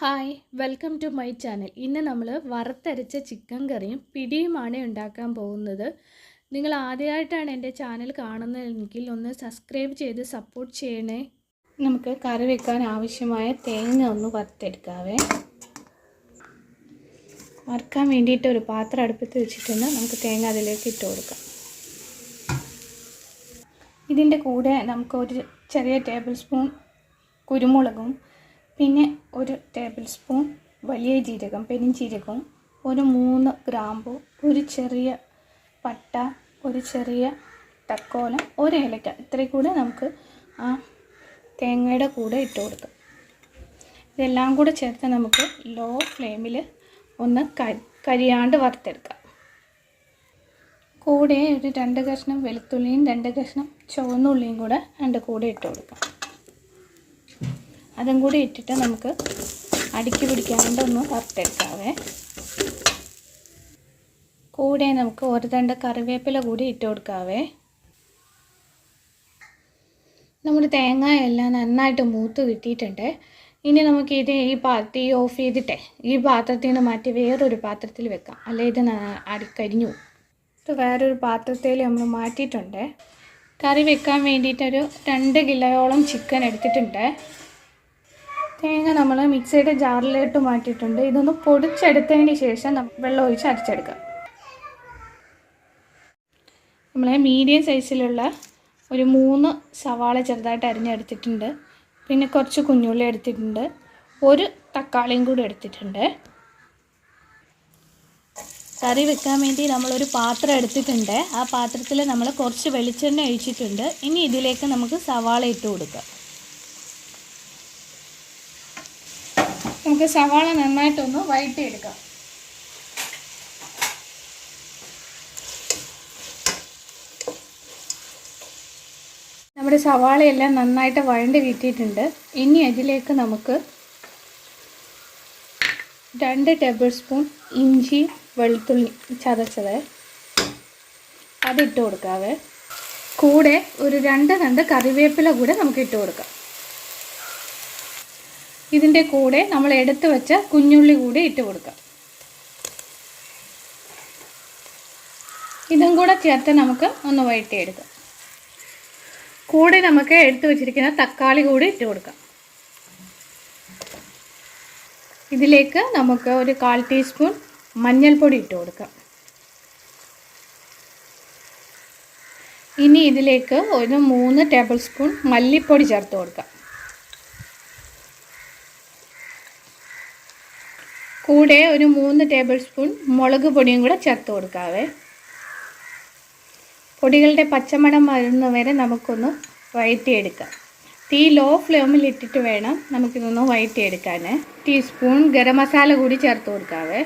Hi welcome to my channel. ഇന്ന് നമ്മൾ വറുത്തരച്ച ചിക്കൻ കറിയും പിടിയുമാണ് ഉണ്ടാക്കാൻ പോകുന്നത്. നിങ്ങൾ ആദ്യമായിട്ടാണ് എന്റെ ചാനൽ കാണുന്നതെങ്കിൽ ഒന്ന് സബ്സ്ക്രൈബ് ചെയ്ത് സപ്പോർട്ട് ചെയ്യണേ. നമുക്ക് കറി വെക്കാൻ ആവശ്യമായ തേങ്ങ ഒന്ന് വറുത്തെടുക്കാവേ. വറുക്കാൻ വേണ്ടിയിട്ട് ഒരു പാത്രം അടുപ്പത്ത് വെച്ചിട്ടുണ്ട് നമുക്ക് തേങ്ങ അതിലേക്ക് ഇട്ട് കൊടുക്കാം. ഇതിന്റെ കൂടെ നമുക്ക് ഒരു ചെറിയ ടേബിൾ സ്പൂൺ കുരുമുളകും പിന്നെ ഒരു ടേബിൾ സ്പൂൺ വലിയ ജീരകം പെരുംജീരകവും ഒരു മൂന്ന് ഗ്രാമ്പു ഒരു ചെറിയ പട്ട ഒരു ചെറിയ തക്കോലം ഒരു ഏലക്ക. ഇത്രയും കൂടെ നമുക്ക് ആ തേങ്ങയുടെ കൂടെ ഇട്ട് കൊടുക്കാം. ഇതെല്ലാം കൂടെ ചേർത്ത് നമുക്ക് ലോ ഫ്ലെയിമിൽ ഒന്ന് കരിയാണ്ട് വറുത്തെടുക്കാം. കൂടെ ഒരു രണ്ട് കഷ്ണം വെളുത്തുള്ളിയും രണ്ട് കഷ്ണം ചുവന്നുള്ളിയും കൂടെ രണ്ട് കൂടെ ഇട്ട് കൊടുക്കാം. അതും കൂടി ഇട്ടിട്ട് നമുക്ക് അടുക്കി പിടിക്കാണ്ട് ഒന്ന് വറുത്തെടുക്കാവേ. കൂടെ നമുക്ക് ഒരു തണ്ട് കറിവേപ്പില കൂടി ഇട്ട് കൊടുക്കാവേ. നമ്മുടെ തേങ്ങ എല്ലാം നന്നായിട്ട് മൂത്ത് കിട്ടിയിട്ടുണ്ട്. ഇനി നമുക്ക് ഇത് ഈ പാത്തി ഓഫ് ചെയ്തിട്ടേ ഈ പാത്രത്തിൽ നിന്ന് മാറ്റി വേറൊരു പാത്രത്തിൽ വെക്കാം. അല്ലെ ഇത് അടിക്കരിഞ്ഞു ഇത് വേറൊരു പാത്രത്തിൽ നമ്മൾ മാറ്റിയിട്ടുണ്ട്. കറി വെക്കാൻ വേണ്ടിയിട്ടൊരു രണ്ട് കിലോയോളം ചിക്കൻ എടുത്തിട്ടുണ്ട്. തേങ്ങ നമ്മൾ മിക്സിയുടെ ജാറിലോട്ട് മാറ്റിയിട്ടുണ്ട്. ഇതൊന്ന് പൊടിച്ചെടുത്തതിന് ശേഷം നമ്മൾ വെള്ളം ഒഴിച്ച് അരച്ചെടുക്കാം നമ്മൾ മീഡിയം സൈസിലുള്ള ഒരു മൂന്ന് സവാള ചെറുതായിട്ട് അരിഞ്ഞെടുത്തിട്ടുണ്ട്. പിന്നെ കുറച്ച് കുഞ്ഞുള്ളി എടുത്തിട്ടുണ്ട്. ഒരു തക്കാളിയും കൂടി എടുത്തിട്ടുണ്ട്. കറി വെക്കാൻ വേണ്ടി നമ്മളൊരു പാത്രം എടുത്തിട്ടുണ്ട്. ആ പാത്രത്തിൽ നമ്മൾ കുറച്ച് വെളിച്ചെണ്ണ ഒഴിച്ചിട്ടുണ്ട്. ഇനി ഇതിലേക്ക് നമുക്ക് സവാള ഇട്ട് കൊടുക്കാം. നമുക്ക് സവാള നന്നായിട്ടൊന്ന് വഴറ്റിയെടുക്കാം. നമ്മുടെ സവാളയെല്ലാം നന്നായിട്ട് വഴണ്ട് കിട്ടിയിട്ടുണ്ട്. ഇനി അതിലേക്ക് നമുക്ക് രണ്ട് ടേബിൾ സ്പൂൺ ഇഞ്ചി വെളുത്തുള്ളി ചതച്ചത് അതിട്ട് കൊടുക്കാവേ കൂടെ ഒരു രണ്ട് രണ്ട് കറിവേപ്പില കൂടെ നമുക്ക് ഇട്ട് കൊടുക്കാം. ഇതിന്റെ കൂടെ നമ്മൾ എടുത്തു വെച്ച കുഞ്ഞുള്ളി കൂടി ഇട്ട് കൊടുക്കാം. ഇതും കൂടെ ചേർത്ത് നമുക്ക് ഒന്ന് വഴറ്റിയെടുക്കാം. കൂടെ നമുക്ക് എടുത്തു വെച്ചിരിക്കുന്ന തക്കാളി കൂടി ഇട്ട് കൊടുക്കാം. ഇതിലേക്ക് നമുക്ക് ഒരു കാൽ ടീസ്പൂൺ മഞ്ഞൾപ്പൊടി ഇട്ട് കൊടുക്കാം. ഇനി ഇതിലേക്ക് ഒരു മൂന്ന് ടേബിൾ സ്പൂൺ മല്ലിപ്പൊടി ചേർത്ത് കൊടുക്കാം. കൂടെ ഒരു മൂന്ന് ടേബിൾ സ്പൂൺ മുളക് പൊടിയും കൂടെ ചേർത്ത് കൊടുക്കാവേ. പൊടികളുടെ പച്ചമണം വരുന്നവരെ നമുക്കൊന്ന് വഴറ്റിയെടുക്കാം. തീ ലോ ഫ്ലെയിമിൽ ഇട്ടിട്ട് വേണം നമുക്കിതൊന്ന് വഴറ്റിയെടുക്കാൻ ടീസ്പൂൺ ഗരം മസാല കൂടി ചേർത്ത് കൊടുക്കാവേ.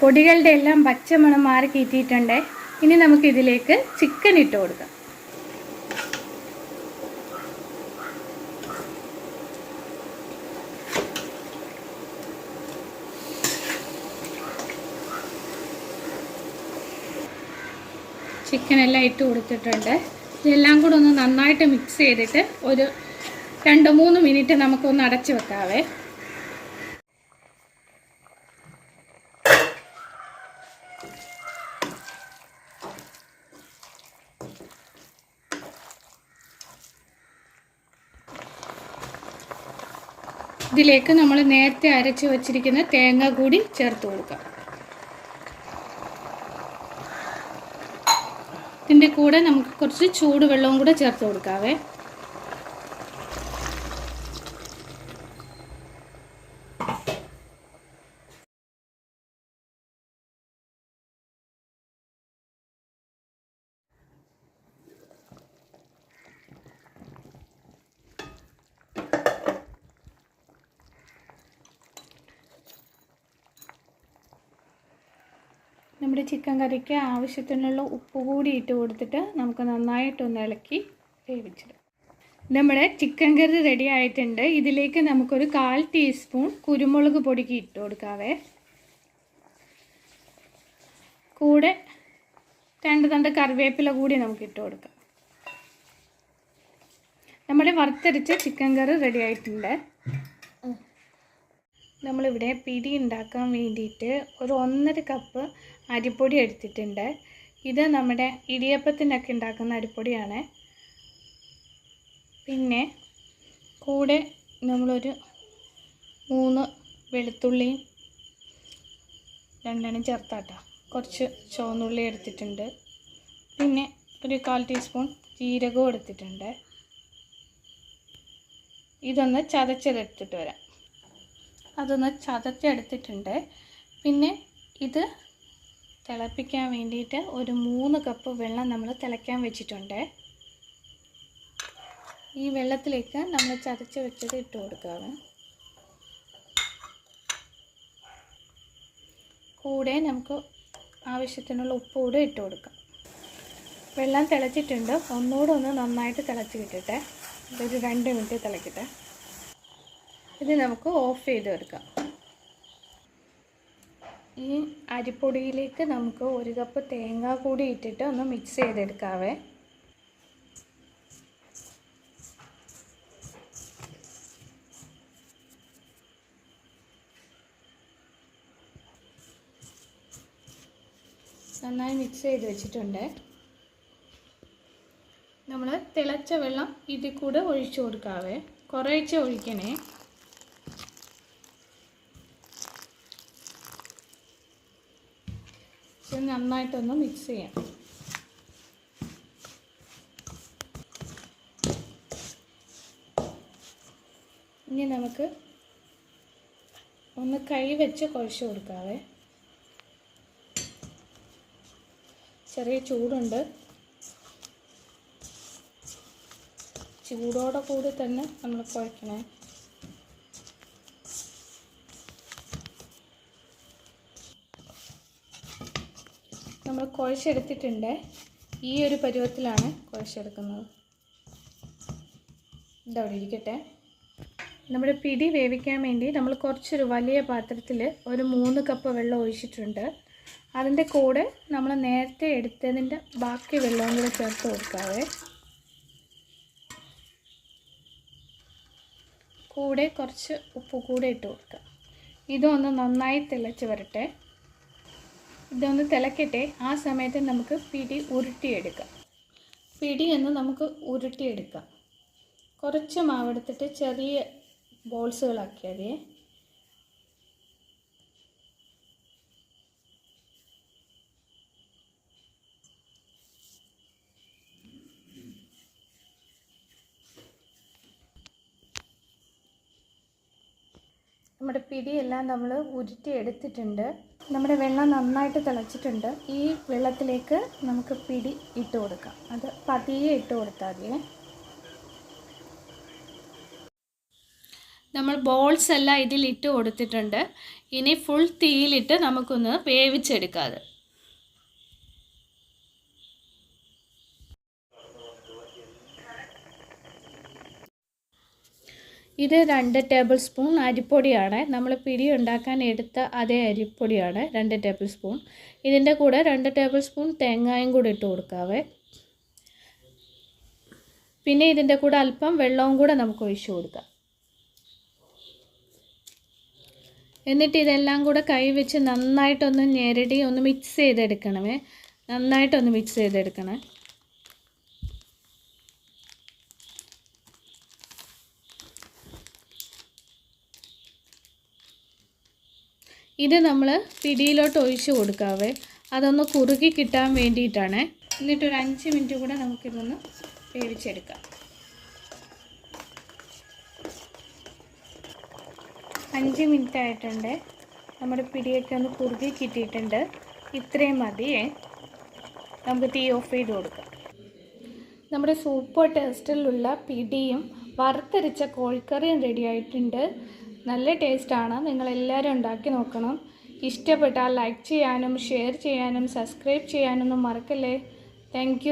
പൊടികളുടെ എല്ലാം പച്ചമണം മാറി കിട്ടിയിട്ടുണ്ട്. ഇനി നമുക്കിതിലേക്ക് ചിക്കൻ ഇട്ട് കൊടുക്കാം. ചിക്കൻ എല്ലാം ഇട്ട് കൊടുത്തിട്ടുണ്ട്. ഇതെല്ലാം കൂടെ ഒന്ന് നന്നായിട്ട് മിക്സ് ചെയ്തിട്ട് ഒരു രണ്ട് മൂന്ന് മിനിറ്റ് നമുക്കൊന്ന് അടച്ച് വെക്കാവേ. ഇതിലേക്ക് നമ്മൾ നേരത്തെ അരച്ച് വച്ചിരിക്കുന്ന തേങ്ങ കൂടി ചേർത്ത് കൊടുക്കാം. ഇതിന്റെ കൂടെ നമുക്ക് കുറച്ച് ചൂടുവെള്ളവും കൂടെ ചേർത്ത് കൊടുക്കാവേ. നമ്മുടെ ചിക്കൻ കറിക്ക് ആവശ്യത്തിനുള്ള ഉപ്പ് കൂടി ഇട്ട് കൊടുത്തിട്ട് നമുക്ക് നന്നായിട്ടൊന്ന് ഇളക്കി വേവിച്ചിടും. നമ്മുടെ ചിക്കൻ കറി റെഡി ആയിട്ടുണ്ട്. ഇതിലേക്ക് നമുക്കൊരു കാൽ ടീസ്പൂൺ കുരുമുളക് പൊടിക്ക് ഇട്ട് കൊടുക്കാവേ. കൂടെ രണ്ട് തണ്ട് കറിവേപ്പില കൂടി നമുക്ക് ഇട്ട് കൊടുക്കാം. നമ്മുടെ വറുത്തരച്ച ചിക്കൻ കറി റെഡി ആയിട്ടുണ്ട്. നമ്മളിവിടെ പിടി ഉണ്ടാക്കാൻ വേണ്ടിയിട്ട് ഒരു ഒന്നര കപ്പ് അരിപ്പൊടി എടുത്തിട്ടുണ്ട്. ഇത് നമ്മുടെ ഇടിയപ്പത്തിനൊക്കെ ഉണ്ടാക്കുന്ന അരിപ്പൊടിയാണ്. പിന്നെ കൂടെ നമ്മളൊരു മൂന്ന് വെളുത്തുള്ളിയും രണ്ടെണ്ണം ചേർത്താട്ടോ. കുറച്ച് ചുവന്നുള്ളി എടുത്തിട്ടുണ്ട്. പിന്നെ ഒരു കാൽ ടീസ്പൂൺ ജീരകവും എടുത്തിട്ടുണ്ട്. ഇതൊന്ന് ചതച്ചതെടുത്തിട്ട് വരാം. അതൊന്ന് ചതച്ചെടുത്തിട്ടുണ്ട്. പിന്നെ ഇത് തിളപ്പിക്കാൻ വേണ്ടിയിട്ട് ഒരു മൂന്ന് കപ്പ് വെള്ളം നമ്മൾ തിളയ്ക്കാൻ വെച്ചിട്ടുണ്ട്. ഈ വെള്ളത്തിലേക്ക് നമ്മൾ ചതച്ച് വെച്ചത് ഇട്ട് കൊടുക്കാറ് കൂടെ നമുക്ക് ആവശ്യത്തിനുള്ള ഉപ്പ് കൂടെ ഇട്ട് കൊടുക്കാം. വെള്ളം തിളച്ചിട്ടുണ്ട്. ഒന്നുകൂടെ ഒന്ന് നന്നായിട്ട് തിളച്ച് കിട്ടട്ടെ. ഇതൊരു രണ്ട് മിനിറ്റ് തിളക്കട്ടെ. ഇത് നമുക്ക് ഓഫ് ചെയ്ത് എടുക്കാം ഈ അരിപ്പൊടിയിലേക്ക് നമുക്ക് ഒരു കപ്പ് തേങ്ങ കൂടി ഇട്ടിട്ട് ഒന്ന് മിക്സ് ചെയ്തെടുക്കാവേ. നന്നായി മിക്സ് ചെയ്ത് വെച്ചിട്ടുണ്ട്. നമ്മൾ തിളച്ച വെള്ളം ഇതിൽ കൂടെ ഒഴിച്ചു കൊടുക്കാവേ. കുറേശ്ശെ ഒഴിക്കണേ ഇത് നന്നായിട്ടൊന്ന് മിക്സ് ചെയ്യാം. ഇനി നമുക്ക് ഒന്ന് കൈ വെച്ച് കുഴച്ച് കൊടുക്കാവേ. ചെറിയ ചൂടുണ്ട്. ചൂടോടെ കൂടി തന്നെ നമ്മൾ കുഴക്കണേ നമ്മൾ കുഴച്ചെടുത്തിട്ടുണ്ട് ഈ ഒരു പരുവത്തിലാണ് കുഴച്ചെടുക്കുന്നത് ഇതവിടെ ഇരിക്കട്ടെ. നമ്മുടെ പിടി വേവിക്കാൻ വേണ്ടി നമ്മൾ കുറച്ചൊരു വലിയ പാത്രത്തിൽ ഒരു മൂന്ന് കപ്പ് വെള്ളം ഒഴിച്ചിട്ടുണ്ട്. അതിന്റെ കൂടെ നമ്മൾ നേരത്തെ എടുത്തതിന്റെ ബാക്കി വെള്ളവും കൂടെ ചേർത്ത് കൊടുക്കാവേ. കൂടെ കുറച്ച് ഉപ്പ് കൂടെ ഇട്ട് കൊടുക്കുക ഇതൊന്ന് നന്നായി തിളച്ച് വരട്ടെ. ഇതൊന്ന് തിളക്കട്ടെ. ആ സമയത്ത് നമുക്ക് പിടി ഉരുട്ടിയെടുക്കാം. പിടി എന്ന് നമുക്ക് ഉരുട്ടിയെടുക്കാം. കുറച്ച് മാവെടുത്തിട്ട് ചെറിയ ബോൾസുകളാക്കിയാൽ മതിയേ നമ്മുടെ പിടിയെല്ലാം നമ്മൾ ഉരുട്ടി എടുത്തിട്ടുണ്ട് നമ്മുടെ വെള്ളം നന്നായിട്ട് തിളച്ചിട്ടുണ്ട്. ഈ വെള്ളത്തിലേക്ക് നമുക്ക് പിടി ഇട്ട് കൊടുക്കാം. അത് പതിയെ ഇട്ട് കൊടുത്താൽ മതിയേ. നമ്മൾ ബോൾസ് എല്ലാം ഇതിൽ ഇട്ട് കൊടുത്തിട്ടുണ്ട്. ഇനി ഫുൾ തീയിലിട്ട് നമുക്കൊന്ന് വേവിച്ചെടുക്കാതെ ഇത് രണ്ട് ടേബിൾ സ്പൂൺ അരിപ്പൊടിയാണ്. നമ്മൾ പിടി ഉണ്ടാക്കാൻ എടുത്ത അതേ അരിപ്പൊടിയാണ് രണ്ട് ടേബിൾ സ്പൂൺ ഇതിന്റെ കൂടെ രണ്ട് ടേബിൾ സ്പൂൺ തേങ്ങായും കൂടി ഇട്ട് കൊടുക്കാവേ. പിന്നെ ഇതിന്റെ കൂടെ അല്പം വെള്ളവും കൂടെ നമുക്ക് ഒഴിച്ചു കൊടുക്കാം. എന്നിട്ട് ഇതെല്ലാം കൂടെ കൈ വെച്ച് നന്നായിട്ടൊന്ന് ഞെരടി ഒന്ന് മിക്സ് ചെയ്തെടുക്കണമേ. നന്നായിട്ടൊന്ന് മിക്സ് ചെയ്തെടുക്കണേ. ഇത് നമ്മൾ പിടിയിലോട്ട് ഒഴിച്ച് കൊടുക്കാവേ. അതൊന്ന് കുറുകി കിട്ടാൻ വേണ്ടിയിട്ടാണ്. എന്നിട്ടൊരു അഞ്ച് മിനിറ്റ് കൂടെ നമുക്കിതൊന്ന് വേവിച്ചെടുക്കാം. അഞ്ച് മിനിറ്റ് ആയിട്ടുണ്ട്. നമ്മുടെ പിടിയൊക്കെ ഒന്ന് കുറുകി കിട്ടിയിട്ടുണ്ട്. ഇത്രയും മതിയേ. നമുക്ക് തീ ഓഫ് ചെയ്ത് കൊടുക്കാം. നമ്മുടെ സൂപ്പർ ടേസ്റ്റിലുള്ള പിടിയും വറുത്തരച്ച കോഴിക്കറിയും റെഡി ആയിട്ടുണ്ട്. നല്ല ടേസ്റ്റാണ്. നിങ്ങളെല്ലാവരും ഉണ്ടാക്കി നോക്കണം. ഇഷ്ടപ്പെട്ടാൽ ലൈക്ക് ചെയ്യാനും ഷെയർ ചെയ്യാനും സബ്സ്ക്രൈബ് ചെയ്യാനൊന്നും മറക്കല്ലേ. താങ്ക്